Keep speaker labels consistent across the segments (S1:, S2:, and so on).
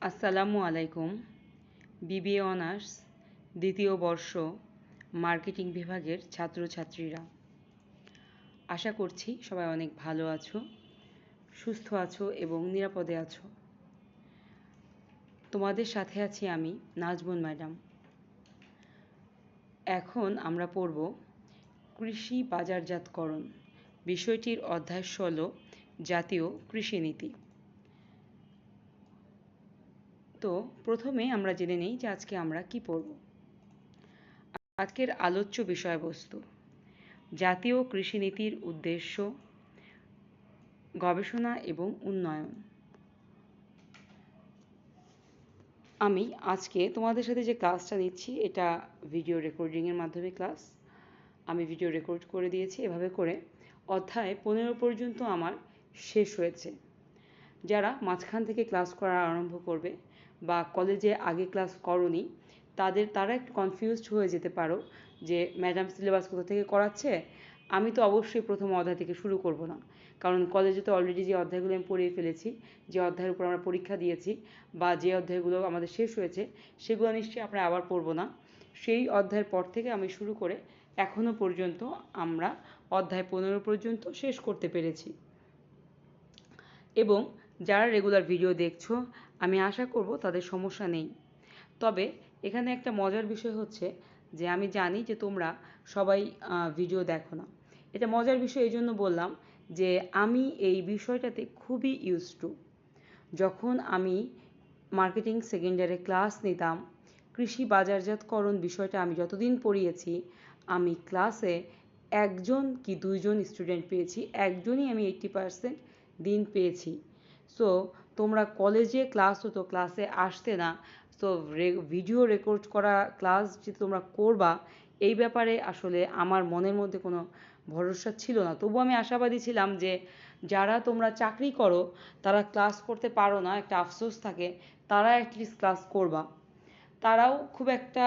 S1: আসসালামু আলাইকুম। BBA honours, দ্বিতীয় বর্ষ, মার্কেটিং বিভাগের ছাত্রছাত্রীরা। আশা করছি সবাই অনেক ভালো আছো, সুস্থ আছো এবং নিরাপদে আছো। তোমাদের সাথে আছি আমি নাজমুন ম্যাডাম। এখন আমরা পড়ব কৃষি বাজারজাতকরণ, বিষয়টির অধ্যায় ষোলো, জাতীয় কৃষি নীতি তো প্রথমে আমরা জেনে নিই যে আজকে আমরা কি পড়ব। আজকের আলোচ্য বিষয়বস্তু, জাতীয় কৃষি নীতির উদ্দেশ্য, গবেষণা এবং উন্নয়ন। আমি আজকে তোমাদের সাথে যে ক্লাসটা নিচ্ছি, এটা ভিডিও রেকর্ডিংয়ের মাধ্যমে ক্লাস। আমি ভিডিও রেকর্ড করে দিয়েছি, এভাবে করে অধ্যায় পনেরো পর্যন্ত আমার শেষ হয়েছে। যারা মাঝখান থেকে ক্লাস করা আরম্ভ করবে বা কলেজে আগে ক্লাস করনি, তাদের তারা একটু কনফিউজড হয়ে যেতে পারো যে ম্যাডাম সিলেবাস কোথা থেকে করাচ্ছে, আমি তো অবশ্যই প্রথম অধ্যায় থেকে শুরু করব না। কারণ কলেজে তো অলরেডি যে অধ্যায়গুলো আমি পড়িয়ে ফেলেছি, যে অধ্যায়ের উপর আমরা পরীক্ষা দিয়েছি বা যে অধ্যায়গুলো আমাদের শেষ হয়েছে, সেগুলো নিশ্চয়ই আমরা আবার পড়ব না। সেই অধ্যায়ের পর থেকে আমি শুরু করে এখনও পর্যন্ত আমরা অধ্যায় পনেরো পর্যন্ত শেষ করতে পেরেছি। এবং যারা রেগুলার ভিডিও দেখছ আমি আশা করব তাদের সমস্যা নেই। তবে এখানে একটা মজার বিষয় হচ্ছে যে আমি জানি যে তোমরা সবাই ভিডিও দেখো না। এটা মজার বিষয় এই জন্য বললাম যে আমি এই বিষয়টাতে খুবই ইউজ টু যখন আমি মার্কেটিং সেকেন্ড ইয়ারে ক্লাস নিতাম, কৃষি বাজারজাতকরণ বিষয়টা আমি যতদিন পড়িয়েছি, আমি ক্লাসে একজন কি দুইজন স্টুডেন্ট পেয়েছি, একজনই আমি এইট্টি পারসেন্ট দিন পেয়েছি। সো তোমরা কলেজে ক্লাস হতো ক্লাসে আসতে না। তো ভিডিও রেকর্ড করা ক্লাস যে তোমরা করবা, এই ব্যাপারে আসলে আমার মনের মধ্যে কোনো ভরসা ছিল না। তবু আমি আশাবাদী ছিলাম যে, যারা তোমরা চাকরি করো, তারা ক্লাস করতে পারো না, একটা আফসোস থাকে, তারা অ্যাটলিস্ট ক্লাস করবা। তারাও খুব একটা,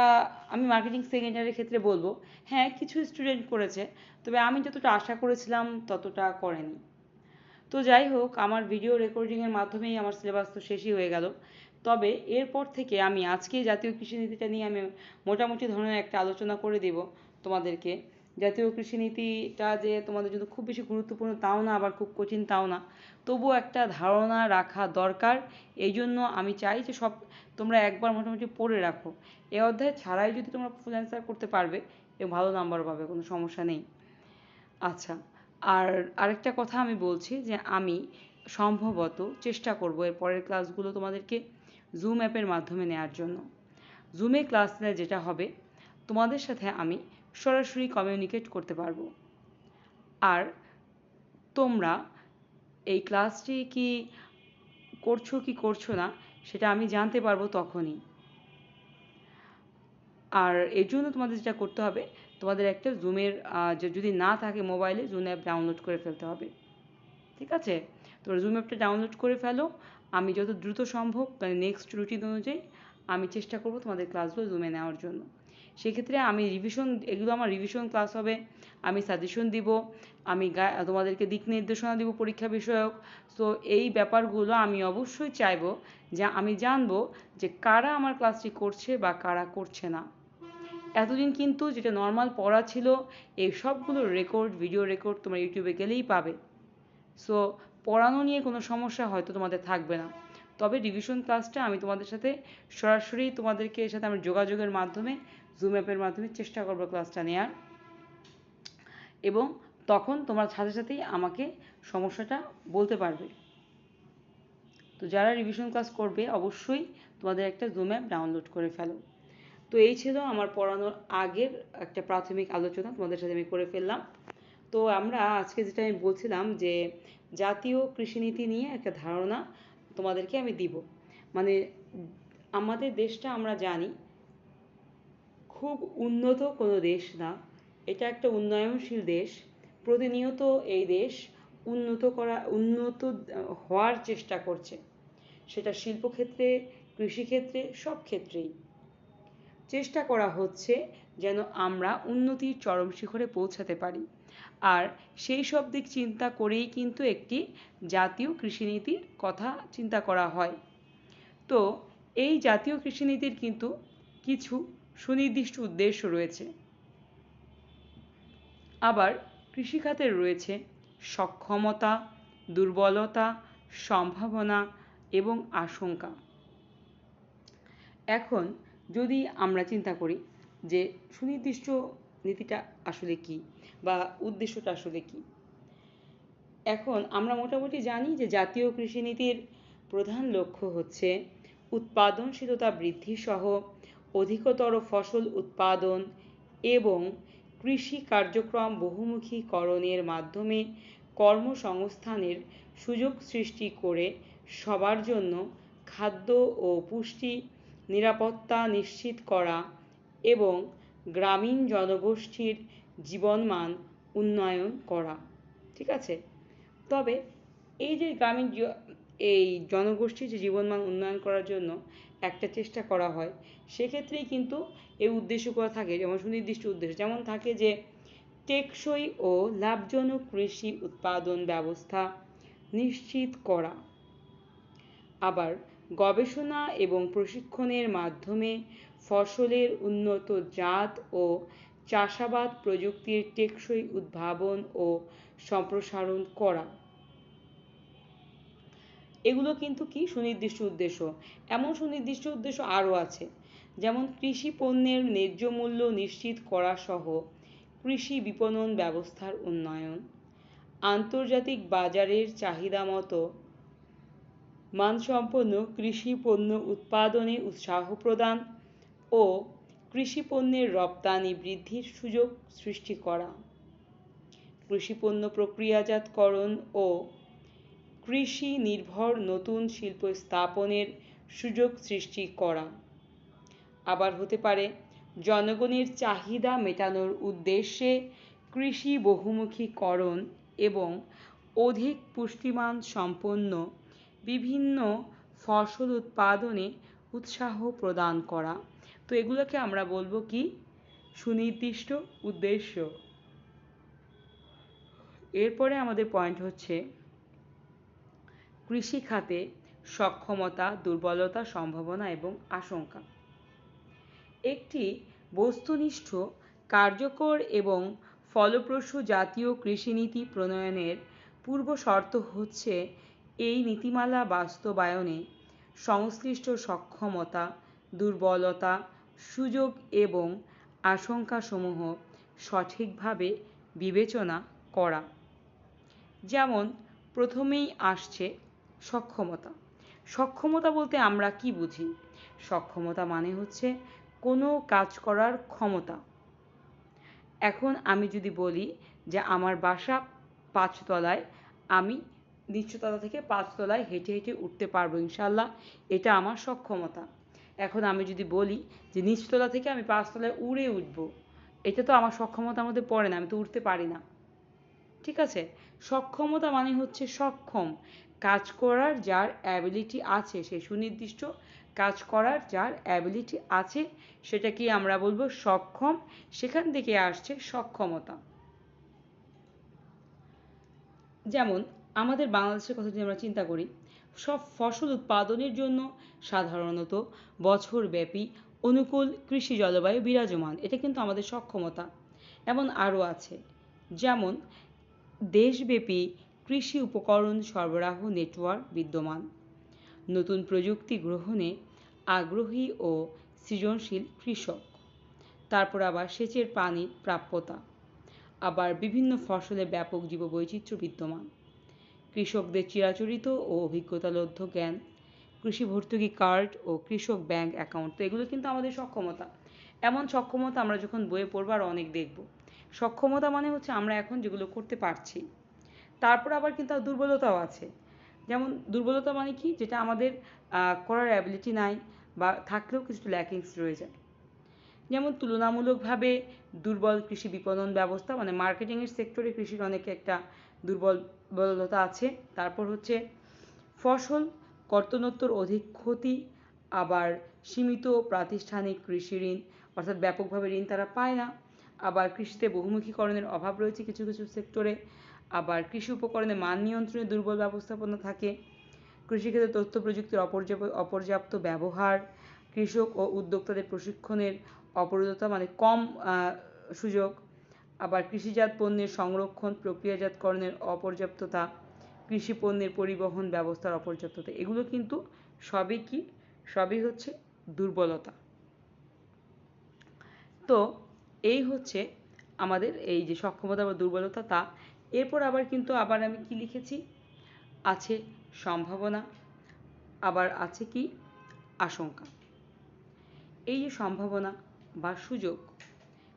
S1: আমি মার্কেটিং সেকেন্ড ইয়ারের ক্ষেত্রে বলব হ্যাঁ কিছু স্টুডেন্ট করেছে, তবে আমি যতটা আশা করেছিলাম, ততটা করেনি। তো যাই হোক, আমার ভিডিও রেকর্ডিংয়ের মাধ্যমেই আমার সিলেবাস তো শেষই হয়ে গেল। তবে এরপর থেকে আমি আজকে জাতীয় কৃষি নীতিটা নিয়ে আমি মোটামুটি ধরনের একটা আলোচনা করে দেব তোমাদেরকে। জাতীয় কৃষি নীতিটা যে তোমাদের জন্য খুব বেশি গুরুত্বপূর্ণ তাও না, আবার খুব কঠিন তাও না। তবুও একটা ধারণা রাখা দরকার। এই জন্য আমি চাই যে সব তোমরা একবার মোটামুটি পড়ে রাখো। এ অধ্যায় ছাড়াই যদি তোমরা ফুল অ্যান্সার করতে পারবে এবং ভালো নাম্বার পাবে, কোনো সমস্যা নেই। আচ্ছা আর আরেকটা কথা আমি বলছি যে আমি সম্ভবত চেষ্টা করব এর পরের ক্লাসগুলো তোমাদেরকে জুম অ্যাপের মাধ্যমে নেওয়ার জন্য। জুমে ক্লাস নিলে যেটা হবে, তোমাদের সাথে আমি সরাসরি কমিউনিকেট করতে পারব। আর তোমরা এই ক্লাসটি কি করছ কি করছ না, সেটা আমি জানতে পারব তখনই। আর এর জন্য তোমাদের যেটা করতে হবে তোমাদের একটা জুমের যদি না থাকে মোবাইলে জুম অ্যাপ ডাউনলোড করে ফেলতে হবে। ঠিক আছে? তোমরা জুম অ্যাপটা ডাউনলোড করে ফেলো। আমি যত দ্রুত সম্ভব মানে নেক্সট রুটিন অনুযায়ী, আমি চেষ্টা করব তোমাদের ক্লাসগুলো জুমে নেওয়ার জন্য। সেক্ষেত্রে আমি রিভিশন এগুলো আমার রিভিশন ক্লাস হবে। আমি সাজেশন দিব। আমি তোমাদেরকে দিক নির্দেশনা দিব পরীক্ষা বিষয়ক। সো এই ব্যাপারগুলো আমি অবশ্যই চাইব যে, আমি জানব যে কারা আমার ক্লাসটি করছে বা কারা করছে না। এতদিন কিন্তু যেটা নর্মাল পড়া ছিল, এই সবগুলো রেকর্ড ভিডিও রেকর্ড তোমরা ইউটিউবে গেলেই পাবে। সো পড়ানো নিয়ে কোনো সমস্যা হয়তো তোমাদের থাকবে না। তবে রিভিশন ক্লাসটা আমি তোমাদের সাথে সরাসরি তোমাদেরকে এর সাথে আমি যোগাযোগের মাধ্যমে জুম অ্যাপের মাধ্যমে চেষ্টা করব ক্লাসটা নেওয়ার এবং তখন তোমার সাথে সাথেই আমাকে সমস্যাটা বলতে পারবে। তো যারা রিভিশন ক্লাস করবে, অবশ্যই তোমাদের একটা জুম অ্যাপ ডাউনলোড করে ফেলো। তো এই ছিল আমার পড়ানোর আগের একটা প্রাথমিক আলোচনা, তোমাদের সাথে আমি করে ফেললাম। তো আমরা আজকে যেটা আমি বলছিলাম যে, জাতীয় কৃষিনীতি নিয়ে একটা ধারণা তোমাদেরকে আমি দিব। মানে আমাদের দেশটা আমরা জানি, খুব উন্নত কোনো দেশ না। এটা একটা উন্নয়নশীল দেশ। প্রতিনিয়ত এই দেশ উন্নত করা, উন্নত হওয়ার চেষ্টা করছে। সেটা শিল্পক্ষেত্রে, কৃষিক্ষেত্রে, সব ক্ষেত্রেই। চেষ্টা করা হচ্ছে যেন আমরা উন্নতির চরম শিখরে পৌঁছাতে পারি। আর সেই সব দিক চিন্তা করেই কিন্তু একটি জাতীয় কৃষিনীতির কথা চিন্তা করা হয়। তো এই জাতীয় কৃষিনীতির কিন্তু কিছু সুনির্দিষ্ট উদ্দেশ্য রয়েছে। আবার কৃষিখাতের রয়েছে সক্ষমতা, দুর্বলতা, সম্ভাবনা এবং আশঙ্কা। এখন যদি আমরা চিন্তা করি যে সুনির্দিষ্ট নীতিটা আসলে কি বা উদ্দেশ্যটা আসলে কি? এখন আমরা মোটামুটি জানি যে জাতীয় কৃষি নীতির প্রধান লক্ষ্য হচ্ছে উৎপাদনশীলতা বৃদ্ধি সহ অধিকতর ফসল উৎপাদন এবং কৃষি কার্যক্রম বহুমুখীকরণের মাধ্যমে কর্মসংস্থানের সুযোগ সৃষ্টি করে সবার জন্য খাদ্য ও পুষ্টি নিরাপত্তা নিশ্চিত করা এবং গ্রামীণ জনগোষ্ঠীর জীবনমান উন্নয়ন করা। ঠিক আছে? তবে এই যে গ্রামীণ এই জনগোষ্ঠীর যে জীবনমান উন্নয়ন করার জন্য একটা চেষ্টা করা হয়, সেক্ষেত্রেই কিন্তু এই উদ্দেশ্যগুলো থাকে। যেমন সুনির্দিষ্ট উদ্দেশ্য, যেমন থাকে যে টেকসই ও লাভজনক কৃষি উৎপাদন ব্যবস্থা নিশ্চিত করা। আবার গবেষণা এবং প্রশিক্ষণের মাধ্যমে ফসলের উন্নত জাত ও চাষাবাদ প্রযুক্তির টেকসই উদ্ভাবন ও সম্প্রসারণ করা। এগুলো কিন্তু কি সুনির্দিষ্ট উদ্দেশ্য? এমন সুনির্দিষ্ট উদ্দেশ্য আরও আছে, যেমন কৃষি পণ্যের ন্যায্য মূল্য নিশ্চিত করা সহ কৃষি বিপণন ব্যবস্থার উন্নয়ন, আন্তর্জাতিক বাজারের চাহিদা মতো মানসম্পন্ন কৃষি পণ্য উৎপাদনে উৎসাহ প্রদান ও কৃষি পণ্যের রপ্তানি বৃদ্ধির সুযোগ সৃষ্টি করা। কৃষি পণ্য প্রক্রিয়াজাতকরণ ও কৃষি নির্ভর নতুন শিল্প স্থাপনের সুযোগ সৃষ্টি করা। আবার হতে পারে জনগণের চাহিদা মেটানোর উদ্দেশ্যে কৃষি বহুমুখীকরণ এবং অধিক পুষ্টিমান সম্পন্ন বিভিন্ন ফসল উৎপাদনে উৎসাহ প্রদান করা। তো এগুলোকে আমরা বলব কি? সুনির্দিষ্ট উদ্দেশ্য। এরপরে আমাদের পয়েন্ট হচ্ছে কৃষি খাতে সক্ষমতা, দুর্বলতা, সম্ভাবনা এবং আশঙ্কা। একটি বস্তুনিষ্ঠ, কার্যকর এবং ফলপ্রসূ জাতীয় কৃষিনীতি প্রণয়নের পূর্ব শর্ত হচ্ছে এই নীতিমালা বাস্তবায়নে সংশ্লিষ্ট সক্ষমতা, দুর্বলতা, সুযোগ এবং আশঙ্কাসমূহ সঠিকভাবে বিবেচনা করা। যেমন, প্রথমেই আসছে সক্ষমতা। সক্ষমতা বলতে আমরা কি বুঝি? সক্ষমতা মানে হচ্ছে কোনো কাজ করার ক্ষমতা। এখন আমি যদি বলি যে আমার বাসা পাঁচতলায় আমি নিচতলা থেকে পাঁচতলায় হেঁটে হেঁটে উঠতে পারব ইনশাল্লাহ এটা আমার সক্ষমতা এখন আমি যদি বলি যে নিচতলা থেকে আমি পাঁচতলায় উড়ে উঠব, এটা তো আমার সক্ষমতার মধ্যে পড়ে না, আমি তো উঠতে পারি না। ঠিক আছে? সক্ষমতা মানে হচ্ছে সক্ষম। কাজ করার যার অ্যাবিলিটি আছে, সে সুনির্দিষ্ট কাজ করার যার অ্যাবিলিটি আছে সেটা কি আমরা বলব সক্ষম। সেখান থেকে আসছে সক্ষমতা। যেমন আমাদের বাংলাদেশের কথা যদি আমরা চিন্তা করি, সব ফসল উৎপাদনের জন্য সাধারণত বছরব্যাপী অনুকূল কৃষি জলবায়ু বিরাজমান। এটা কিন্তু আমাদের সক্ষমতা। এমন আরও আছে, যেমন দেশব্যাপী কৃষি উপকরণ সরবরাহ নেটওয়ার্ক বিদ্যমান। নতুন প্রযুক্তি গ্রহণে আগ্রহী ও সৃজনশীল কৃষক। তারপর আবার সেচের পানির প্রাপ্যতা। আবার বিভিন্ন ফসলে ব্যাপক জীববৈচিত্র্য বিদ্যমান। কৃষকদের চিরাচরিত ও অভিজ্ঞতালব্ধ জ্ঞান, কৃষি ভর্তুকি কার্ড ও কৃষক ব্যাংক অ্যাকাউন্ট। তো এগুলো কিন্তু আমাদের সক্ষমতা। এমন সক্ষমতা আমরা যখন বইয়ে পড়ব আর অনেক দেখব। সক্ষমতা মানে হচ্ছে আমরা এখন যেগুলো করতে পারছি। তারপর আবার কিন্তু দুর্বলতাও আছে। যেমন দুর্বলতা মানে কি? যেটা আমাদের করার অ্যাবিলিটি নাই বা থাকলেও কিছুটা ল্যাকিংস রয়ে যায়। যেমন তুলনামূলকভাবে দুর্বল কৃষি বিপণন ব্যবস্থা মানে মার্কেটিংয়ের সেক্টরে কৃষির অনেক একটা দুর্বলতা আছে। তারপর হচ্ছে ফসল কর্তনোত্তর অধিক ক্ষতি, আবার সীমিত প্রাতিষ্ঠানিক কৃষি ঋণ, অর্থাৎ ব্যাপকভাবে ঋণ তারা পায় না। আবার কৃষিতে বহুমুখীকরণের অভাব রয়েছে কিছু কিছু সেক্টরে। আবার কৃষি উপকরণে মান নিয়ন্ত্রণে দুর্বল ব্যবস্থাপনা থাকে। কৃষিক্ষেত্রে তথ্য প্রযুক্তির অপর্যাপ্ত ব্যবহার, কৃষক ও উদ্যোক্তাদের প্রশিক্ষণের অপরিণতা মানে কম সুযোগ। আবার কৃষিজাত পণ্যের সংরক্ষণ, প্রক্রিয়াজাতকরণের অপর্যাপ্ততা, কৃষি পণ্যের পরিবহন ব্যবস্থার অপর্যাপ্ততা, এগুলো কিন্তু সবই কি? সবই হচ্ছে দুর্বলতা। তো এই হচ্ছে আমাদের এই যে সক্ষমতা বা দুর্বলতা, তা এরপর আবার কিন্তু আবার আমি কি লিখেছি? আছে সম্ভাবনা, আবার আছে কি? আশঙ্কা। এই যে সম্ভাবনা বা সুযোগ,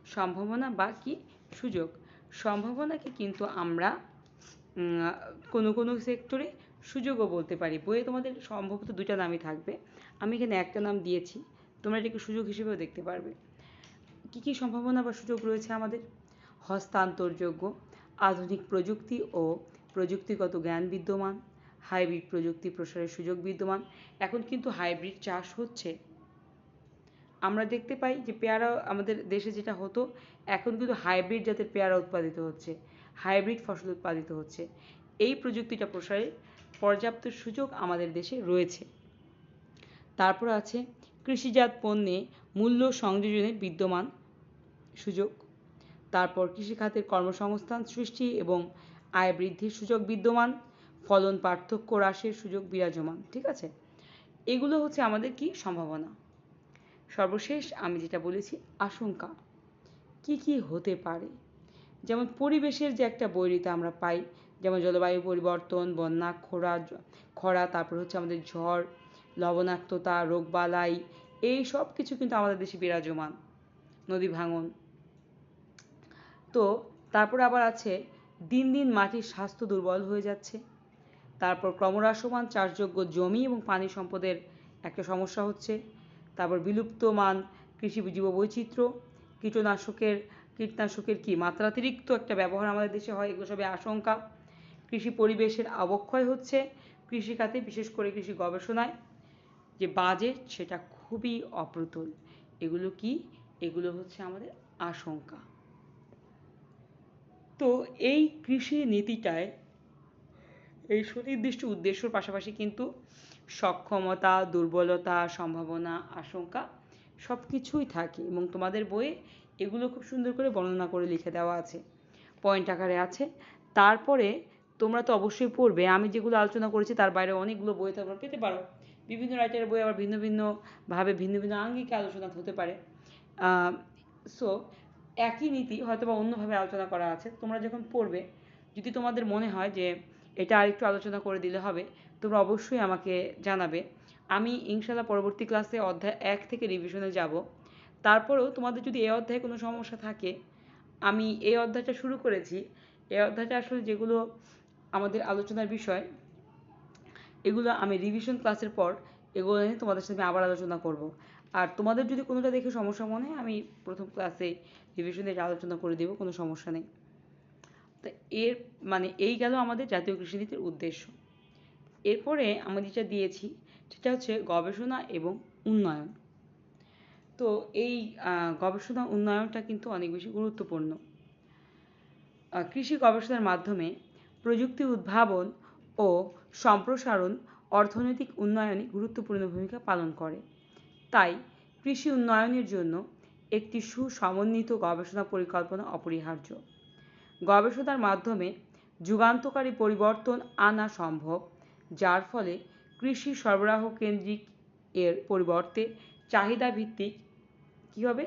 S1: সম্ভাবনা বা কি? সুযোগ, সম্ভাবনাকে কিন্তু আমরা কোনো কোনো সেক্টরে সুযোগও বলতে পারি। বইয়ে তোমাদের সম্ভবত দুটা নামই থাকবে। আমি এখানে একটা নাম দিয়েছি, তোমরা এটাকে সুযোগ হিসেবেও দেখতে পারবে। কী কী সম্ভাবনা বা সুযোগ রয়েছে আমাদের? হস্তান্তরযোগ্য, আধুনিক প্রযুক্তি ও প্রযুক্তিগত জ্ঞান বিদ্যমান, হাইব্রিড প্রযুক্তি প্রসারের সুযোগ বিদ্যমান। এখন কিন্তু হাইব্রিড চাষ হচ্ছে। আমরা দেখতে পাই যে পেয়ারা আমাদের দেশে যেটা হতো, এখন কিন্তু হাইব্রিড জাতের পেয়ারা উৎপাদিত হচ্ছে হাইব্রিড ফসল উৎপাদিত হচ্ছে। এই প্রযুক্তিটা প্রসারে পর্যাপ্ত সুযোগ আমাদের দেশে রয়েছে। তারপর আছে কৃষিজাত পণ্যে মূল্য সংযোজনে বিদ্যমান সুযোগ। তারপর কৃষিখাতের কর্মসংস্থান সৃষ্টি এবং আয় বৃদ্ধির সুযোগ বিদ্যমান, ফলন পার্থক্য হ্রাসের সুযোগ বিরাজমান, ঠিক আছে? এগুলো হচ্ছে আমাদের কি সম্ভাবনা? সর্বশেষ আমি যেটা বলেছি, আশঙ্কা। কি কি হতে পারে? যেমন পরিবেশের যে একটা বৈরিতা আমরা পাই, যেমন জলবায়ু পরিবর্তন, বন্যা, খরা খরা, তারপর হচ্ছে আমাদের ঝড়, লবণাক্ততা রোগবালাই এই সব কিছু কিন্তু আমাদের দেশে বিরাজমান, নদী ভাঙন। তো তারপর আবার আছে, দিন দিন মাটির স্বাস্থ্য দুর্বল হয়ে যাচ্ছে। তারপর ক্রমহ্রাসমান চাষযোগ্য জমি এবং পানি সম্পদের একটা সমস্যা হচ্ছে। তারপর বিলুপ্তমান কৃষি জীববৈচিত্র্য কীটনাশকের কীটনাশকের কি মাত্রাতিরিক্ত একটা ব্যবহার আমাদের দেশে হয়, এগুলো সবই আশঙ্কা। কৃষি পরিবেশের অবক্ষয় হচ্ছে কৃষিখাতে, বিশেষ করে কৃষি গবেষণায়। যে বাজেট সেটা খুবই অপ্রতুল। এগুলো কি? এগুলো হচ্ছে আমাদের আশঙ্কা। তো এই কৃষি নীতিটায় এই সুনির্দিষ্ট উদ্দেশ্যর পাশাপাশি কিন্তু সক্ষমতা, দুর্বলতা, সম্ভাবনা, আশঙ্কা সব কিছুই থাকে এবং তোমাদের বইয়ে এগুলো খুব সুন্দর করে বর্ণনা করে লিখে দেওয়া আছে। পয়েন্ট আকারে আছে। তারপরে তোমরা তো অবশ্যই পড়বে। আমি যেগুলো আলোচনা করেছি তার বাইরে অনেকগুলো বই তোমরা পেতে পারো। বিভিন্ন রাইটারের বই আবার ভিন্ন ভিন্নভাবে ভিন্ন ভিন্ন আঙ্গিকে আলোচনা হতে পারে। সো একই নীতি হয়তো বা অন্যভাবে আলোচনা করা আছে। তোমরা যখন পড়বে, যদি তোমাদের মনে হয় যে এটা আরেকটু আলোচনা করে দিলে হবে। তোমরা অবশ্যই আমাকে জানাবে। আমি ইনশাল্লাহ পরবর্তী ক্লাসে অধ্যায় এক থেকে রিভিশনে যাব। তারপরেও তোমাদের যদি এই অধ্যায়ে কোনো সমস্যা থাকে, আমি এই অধ্যায়টা শুরু করেছি। এই অধ্যায়টা আসলে যেগুলো আমাদের আলোচনার বিষয়, এগুলো আমি রিভিশন ক্লাসের পর এগুলো নিয়ে তোমাদের সাথে আবার আলোচনা করব। আর তোমাদের যদি কোনোটা দেখে সমস্যা মনে হয়, আমি প্রথম ক্লাসে রিভিশন দিয়ে আলোচনা করে দেবো, কোনো সমস্যা নেই। তো এর মানে এই গেল আমাদের জাতীয় কৃষিনীতির উদ্দেশ্য। এরপরে আমি যেটা দিয়েছি, সেটা হচ্ছে গবেষণা এবং উন্নয়ন। তো এই গবেষণা, উন্নয়নটা কিন্তু অনেক বেশি গুরুত্বপূর্ণ। কৃষি গবেষণার মাধ্যমে প্রযুক্তি উদ্ভাবন ও সম্প্রসারণ অর্থনৈতিক উন্নয়নে গুরুত্বপূর্ণ ভূমিকা পালন করে। তাই কৃষি উন্নয়নের জন্য একটি সুসমন্বিত গবেষণা পরিকল্পনা অপরিহার্য। গবেষণার মাধ্যমে যুগান্তকারী পরিবর্তন আনা সম্ভব, যার ফলে কৃষি সরবরাহ কেন্দ্রিক এর পরিবর্তে চাহিদা ভিত্তিক কী হবে?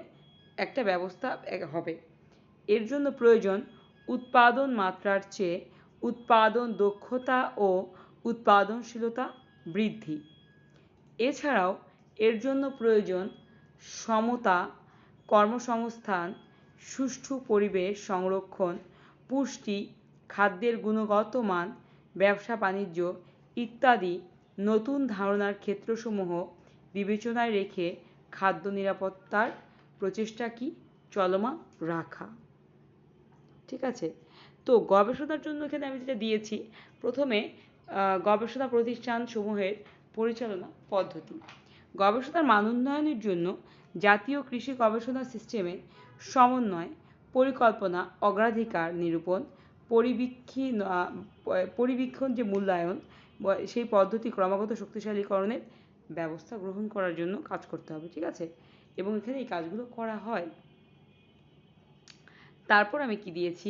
S1: একটা ব্যবস্থা হবে। এর জন্য প্রয়োজন উৎপাদন মাত্রার চেয়ে উৎপাদন দক্ষতা ও উৎপাদনশীলতা বৃদ্ধি। এছাড়াও এর জন্য প্রয়োজন সমতা, কর্মসংস্থান, সুষ্ঠু পরিবেশ সংরক্ষণ পুষ্টি, খাদ্যের গুণগত মান, ব্যবসা, বাণিজ্য ইত্যাদি নতুন ধারণার ক্ষেত্রসমূহ বিবেচনায় রেখে খাদ্য নিরাপত্তার প্রচেষ্টা কি চলমান রাখা? ঠিক আছে? তো গবেষণার জন্য এখানে আমি যেটা দিয়েছি, প্রথমে গবেষণা প্রতিষ্ঠানসমূহের পরিচালনা পদ্ধতি। গবেষণার মান উন্নয়নের জন্য জাতীয় কৃষি গবেষণা সিস্টেমে সমন্বয় পরিকল্পনা, অগ্রাধিকার নিরূপণ, পরিবীক্ষী পরিবীক্ষণ যে মূল্যায়ন সেই পদ্ধতি ক্রমাগত শক্তিশালীকরণের ব্যবস্থা গ্রহণ করার জন্য কাজ করতে হবে, ঠিক আছে? এবং এখানে এই কাজগুলো করা হয়। তারপর আমি কি দিয়েছি?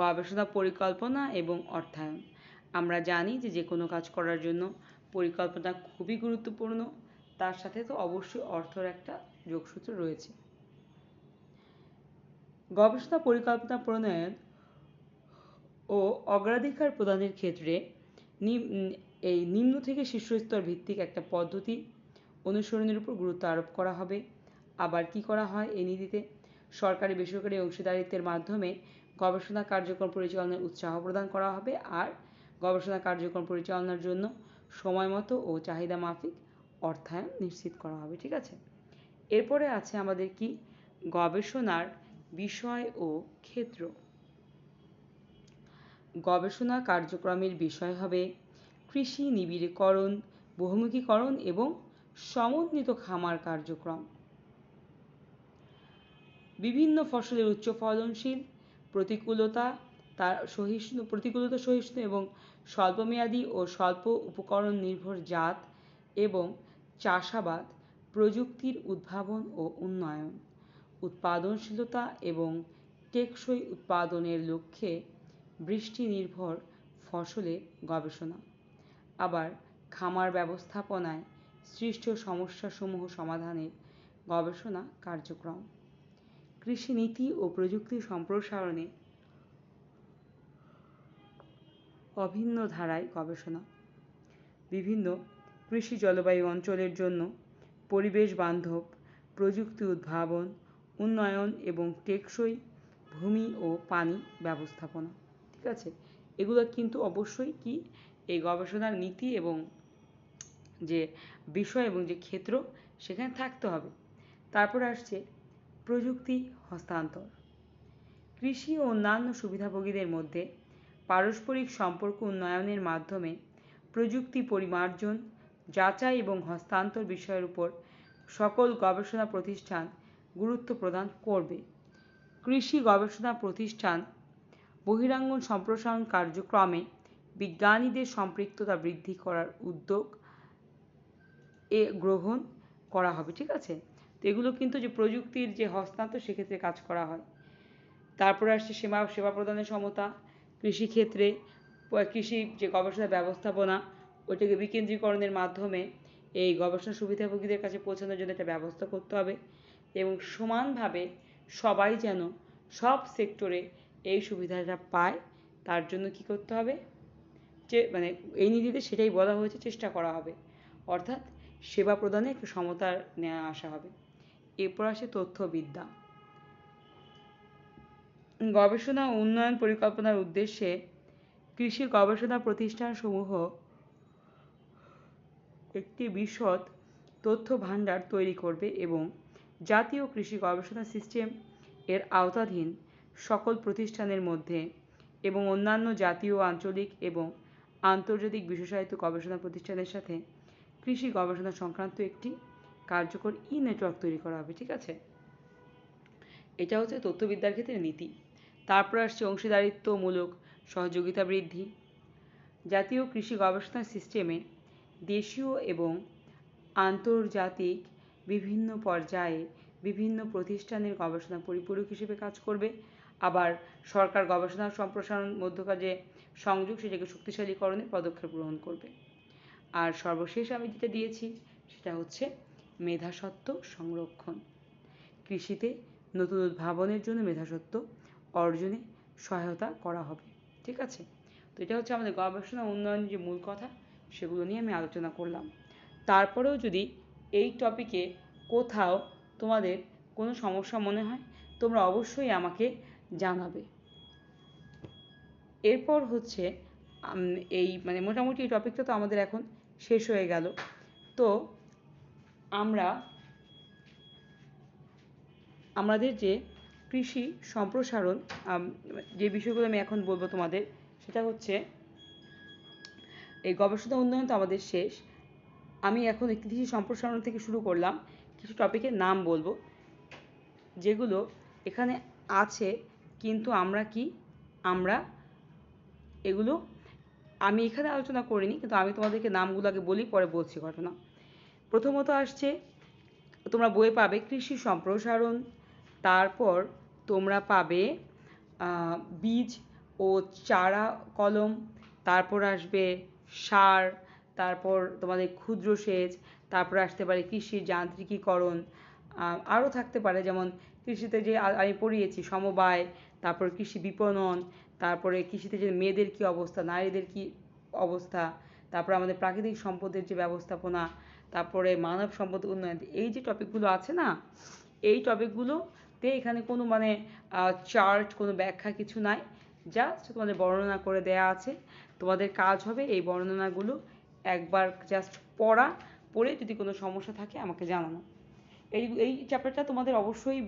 S1: গবেষণা পরিকল্পনা এবং অর্থায়ন। আমরা জানি যে যে কোনো কাজ করার জন্য পরিকল্পনা খুবই গুরুত্বপূর্ণ। তার সাথে তো অবশ্যই অর্থর একটা যোগসূত্র রয়েছে। গবেষণা পরিকল্পনা প্রণয়ন ও অগ্রাধিকার প্রদানের ক্ষেত্রে এই নিম্ন থেকে শীর্ষস্তর ভিত্তিক একটা পদ্ধতি অনুসরণের উপর গুরুত্ব আরোপ করা হবে। আবার কি করা হয় এই নীতিতে? সরকারি বেসরকারি অংশীদারিত্বের মাধ্যমে গবেষণা কার্যক্রম পরিচালনার উৎসাহ প্রদান করা হবে আর গবেষণা কার্যক্রম পরিচালনার জন্য সময় মতো ও চাহিদা মাফিক অর্থায়ন নিশ্চিত করা হবে, ঠিক আছে? এরপরে আছে আমাদের কি? গবেষণার বিষয় ও ক্ষেত্র। গবেষণা কার্যক্রমের বিষয় হবে কৃষি নিবিড়করণ, বহুমুখীকরণ এবং সমন্বিত খামার কার্যক্রম। বিভিন্ন ফসলের উচ্চ ফলনশীল, প্রতিকূলতা তার সহিষ্ণু, প্রতিকূলতা সহিষ্ণু এবং স্বল্পমেয়াদী ও স্বল্প উপকরণ নির্ভর জাত এবং চাষাবাদ, প্রযুক্তির উদ্ভাবন ও উন্নয়ন। উৎপাদনশীলতা এবং টেকসই উৎপাদনের লক্ষ্যে বৃষ্টি নির্ভর ফসলের গবেষণা। আবার খামার ব্যবস্থাপনায় সৃষ্ট সমস্যাসমূহ সমাধানের গবেষণা কার্যক্রম। কৃষি নীতি ও প্রযুক্তি সম্প্রসারণে অভিন্ন ধারায় গবেষণা। বিভিন্ন কৃষি জলবায়ু অঞ্চলের জন্য পরিবেশ বান্ধব, প্রযুক্তি উদ্ভাবন উন্নয়ন এবং টেকসই ভূমি ও পানি ব্যবস্থাপনা। ঠিক আছে? এগুলো কিন্তু অবশ্যই কি এই গবেষণার নীতি এবং যে বিষয় এবং যে ক্ষেত্র সেখানে থাকতে হবে। তারপর আসছে প্রযুক্তি হস্তান্তর। কৃষি ও অন্যান্য সুবিধাভোগীদের মধ্যে পারস্পরিক সম্পর্ক উন্নয়নের মাধ্যমে প্রযুক্তি পরিমার্জন, যাচাই এবং হস্তান্তর বিষয়ের উপর সকল গবেষণা প্রতিষ্ঠান গুরুত্ব প্রদান করবে। কৃষি গবেষণা প্রতিষ্ঠান বহিরাঙ্গন সম্প্রসারণ কার্যক্রমে বিজ্ঞানীদের সম্পৃক্ততা বৃদ্ধি করার উদ্যোগ এ গ্রহণ করা হবে, ঠিক আছে? তো এগুলো কিন্তু যে প্রযুক্তির যে হস্তান্তর, সেক্ষেত্রে কাজ করা হয়। তারপরে আসছে সেবা সেবা প্রদানের সমতা কৃষিক্ষেত্রে কৃষি যে গবেষণা ব্যবস্থাপনা, ওইটাকে বিকেন্দ্রীকরণের মাধ্যমে এই গবেষণা সুবিধাভোগীদের কাছে পৌঁছানোর জন্য একটা ব্যবস্থা করতে হবে। এবং সমানভাবে সবাই যেন সব সেক্টরে এই সুবিধাটা পায়, তার জন্য কি করতে হবে? যে মানে এই নীতিতে সেটাই বলা হয়েছে, চেষ্টা করা হবে। অর্থাৎ সেবা প্রদানে একটু সমতার নেওয়া আসা হবে। এরপর আসে তথ্যবিদ্যা। গবেষণা উন্নয়ন পরিকল্পনার উদ্দেশ্যে কৃষি গবেষণা প্রতিষ্ঠানসমূহ একটি বিশদ তথ্য ভাণ্ডার তৈরি করবে এবং জাতীয় কৃষি গবেষণা সিস্টেম এর আওতাধীন সকল প্রতিষ্ঠানের মধ্যে এবং অন্যান্য জাতীয়, আঞ্চলিক এবং আন্তর্জাতিক বিশেষায়িত গবেষণা প্রতিষ্ঠানের সাথে কৃষি গবেষণা সংক্রান্ত একটি কার্যকর ই নেটওয়ার্ক তৈরি করা হবে, ঠিক আছে? এটা হচ্ছে তথ্যবিদ্যার ক্ষেত্রে নীতি। তারপর আসছে অংশীদারিত্বমূলক সহযোগিতা বৃদ্ধি। জাতীয় কৃষি গবেষণা সিস্টেমে দেশীয় এবং আন্তর্জাতিক বিভিন্ন পর্যায়ে বিভিন্ন প্রতিষ্ঠানের গবেষণা পরিপূরক হিসেবে কাজ করবে। আবার সরকার গবেষণা সম্প্রসারণ মধ্যকার যে সংযোগ সেটাকে শক্তিশালীকরণের পদক্ষেপ গ্রহণ করবে। আর সর্বশেষ আমি যেটা দিয়েছি, সেটা হচ্ছে মেধাসত্ত্ব সংরক্ষণ। কৃষিতে নতুন উদ্ভাবনের জন্য মেধাসত্ত্ব অর্জনে সহায়তা করা হবে। ঠিক আছে? তো এটা হচ্ছে আমাদের গবেষণা উন্নয়নের যে মূল কথা, সেগুলো নিয়ে আমি আলোচনা করলাম। তারপরেও যদি এই টপিকে কোথাও তোমাদের কোনো সমস্যা মনে হয়? তোমরা অবশ্যই আমাকে জানাবে। এরপর হচ্ছে এই মানে মোটামুটি এই টপিকটা তো আমাদের এখন শেষ হয়ে গেল। তো আমরা, আমাদের যে কৃষি সম্প্রসারণ যে বিষয়গুলো আমি এখন বলব তোমাদের, সেটা হচ্ছে, এই গবেষণা উন্নয়ন তো আমাদের শেষ। আমি এখন কৃষি সম্প্রসারণ থেকে শুরু করলাম। কিছু টপিকের নাম বলব, যেগুলো এখানে আছে, কিন্তু আমরা কি? আমরা এগুলো আমি এখানে আলোচনা করিনি, কিন্তু আমি তোমাদেরকে নামগুলো আগে বলি, পরে বলছি ঘটনা। প্রথমত আসছে, তোমরা বইয়ে পাবে কৃষি সম্প্রসারণ, তারপর তোমরা পাবে বীজ ও চারা কলম, তারপর আসবে সার তারপর তোমাদের ক্ষুদ্র সেচ, তারপর আসতে পারে কৃষির যান্ত্রিকীকরণ আরও থাকতে পারে যেমন কৃষিতে যে আমি পড়িয়েছি সমবায়, তারপর কৃষি বিপণন, তারপরে কৃষিতে যে মেয়েদের কী অবস্থা, নারীদের কী অবস্থা, তারপরে আমাদের প্রাকৃতিক সম্পদের যে ব্যবস্থাপনা, তারপরে মানব সম্পদ উন্নয়ন, এই যে টপিকগুলো আছে না, এই টপিকগুলোতে এখানে কোনো মানে চার্ট কোনো ব্যাখ্যা কিছু নাই জাস্ট তোমাদের বর্ণনা করে দেয়া আছে, তোমাদের কাজ হবে এই বর্ণনাগুলো একবার জাস্ট পড়া, পড়ে যদি কোনো সমস্যা থাকে আমাকে জানানো। এই এই চ্যাপ্টারটা তোমাদের অবশ্যই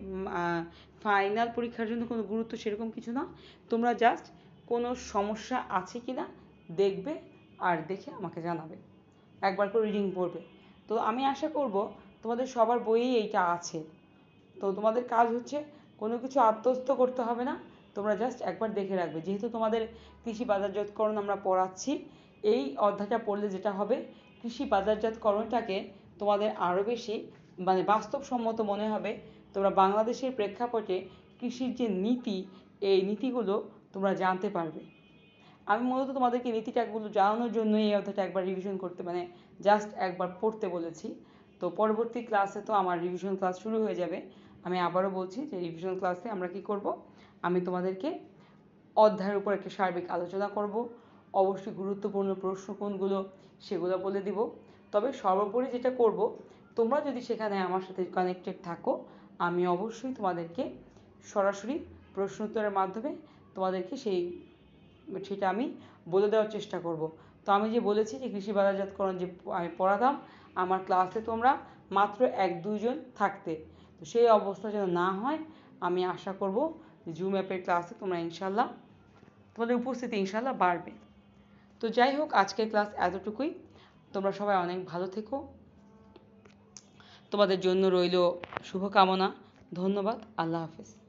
S1: ফাইনাল পরীক্ষার জন্য কোনো গুরুত্ব সেরকম কিছু না। তোমরা জাস্ট কোনো সমস্যা আছে কি না দেখবে আর দেখে আমাকে জানাবে। একবার করে রিডিং পড়বে। তো আমি আশা করব তোমাদের সবার বইয়েই এইটা আছে। তো তোমাদের কাজ হচ্ছে কোনো কিছু আত্মস্থ করতে হবে না। তোমরা জাস্ট একবার দেখে রাখবে। যেহেতু তোমাদের কৃষি বাজারজাতকরণ আমরা পড়াচ্ছি এই অধ্যায়টা পড়লে যেটা হবে, কৃষি বাজারজাতকরণটাকে তোমাদের আরও বেশি মানে বাস্তবসম্মত মনে হবে। তোমরা বাংলাদেশের প্রেক্ষাপটে কৃষির যে নীতি, এই নীতিগুলো তোমরা জানতে পারবে। আমি মূলত তোমাদেরকে নীতিটাগুলো জানানোর জন্য এই অধ্যায়টা একবার রিভিশন করতে মানে জাস্ট একবার পড়তে বলেছি। তো পরবর্তী ক্লাসে তো আমার রিভিশন ক্লাস শুরু হয়ে যাবে। আমি আবারও বলছি যে রিভিশন ক্লাসে আমরা কি করব? আমি তোমাদেরকে অধ্যায়ের উপর একটা সার্বিক আলোচনা করব। অবশ্যই গুরুত্বপূর্ণ প্রশ্ন কোনগুলো সেগুলো বলে দিব। তবে সর্বোপরি যেটা করব, তোমরা যদি সেখানে আমার সাথে কানেক্টেড থাকো, আমি অবশ্যই তোমাদেরকে সরাসরি প্রশ্ন উত্তরের মাধ্যমে তোমাদেরকে সেই সেটা আমি বলে দেওয়ার চেষ্টা করব। তো আমি যে বলেছি যে কৃষি বাজারজাতকরণ যে আমি পড়াতাম, আমার ক্লাসে তোমরা মাত্র এক দুইজন থাকতে। তো সেই অবস্থা যেন না হয়, আমি আশা করব জুম অ্যাপের ক্লাসে তোমরা ইনশাল্লাহ তোমাদের উপস্থিতি ইনশাল্লাহ বাড়বে। তো যাই হোক, আজকের ক্লাস এতটুকুই। তোমরা সবাই অনেক ভালো থেকো। তোমাদের জন্য রইল শুভকামনা। ধন্যবাদ। আল্লাহ হাফেজ।